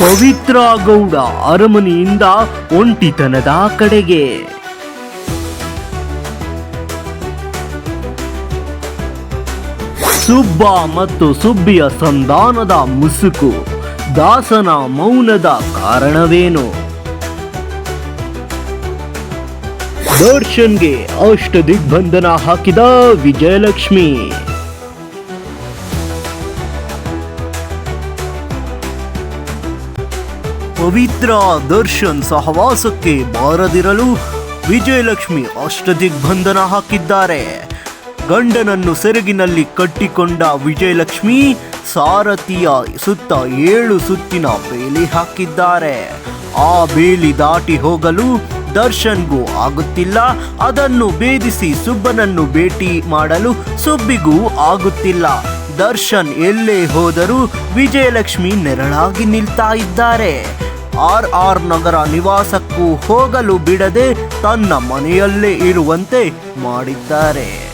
ಪವಿತ್ರ ಗೌಡ ಅರಮನೆಯಿಂದ ಒಂಟಿತನದ ಕಡೆಗೆ. ಸುಬ್ಬ ಮತ್ತು ಸುಬ್ಬಿಯ ಸಂಧಾನದ ಮುಸುಕು, ದಾಸನ ಮೌನದ ಕಾರಣವೇನು? ದರ್ಶನ್ಗೆ ಅಷ್ಟ ದಿಗ್ಬಂಧನ ಹಾಕಿದ ವಿಜಯಲಕ್ಷ್ಮಿ. ಪವಿತ್ರ ದರ್ಶನ್ ಸಹವಾಸಕ್ಕೆ ಬಾರದಿರಲು ವಿಜಯಲಕ್ಷ್ಮಿ ಅಷ್ಟದಿಗ್ಬಂಧನ ಹಾಕಿದ್ದಾರೆ. ಗಂಡನನ್ನು ಸೆರಗಿನಲ್ಲಿ ಕಟ್ಟಿಕೊಂಡ ವಿಜಯಲಕ್ಷ್ಮಿ ಸಾರಥಿಯ ಸುತ್ತ ಏಳು ಸುತ್ತಿನ ಬೇಲಿ ಹಾಕಿದ್ದಾರೆ. ಆ ಬೇಲಿ ದಾಟಿ ಹೋಗಲು ದರ್ಶನ್ಗೂ ಆಗುತ್ತಿಲ್ಲ. ಅದನ್ನು ಭೇದಿಸಿ ಸುಬ್ಬನನ್ನು ಭೇಟಿ ಮಾಡಲು ಸುಬ್ಬಿಗೂ ಆಗುತ್ತಿಲ್ಲ. ದರ್ಶನ್ ಎಲ್ಲೇ ಹೋದರೂ ವಿಜಯಲಕ್ಷ್ಮಿ ನೆರಳಾಗಿ ನಿಲ್ತಾ ಇದ್ದಾರೆ. ಆರ್ ಆರ್ ನಗರ ನಿವಾಸಕ್ಕೂ ಹೋಗಲು ಬಿಡದೆ ತನ್ನ ಮನೆಯಲ್ಲೇ ಇರುವಂತೆ ಮಾಡಿದ್ದಾರೆ.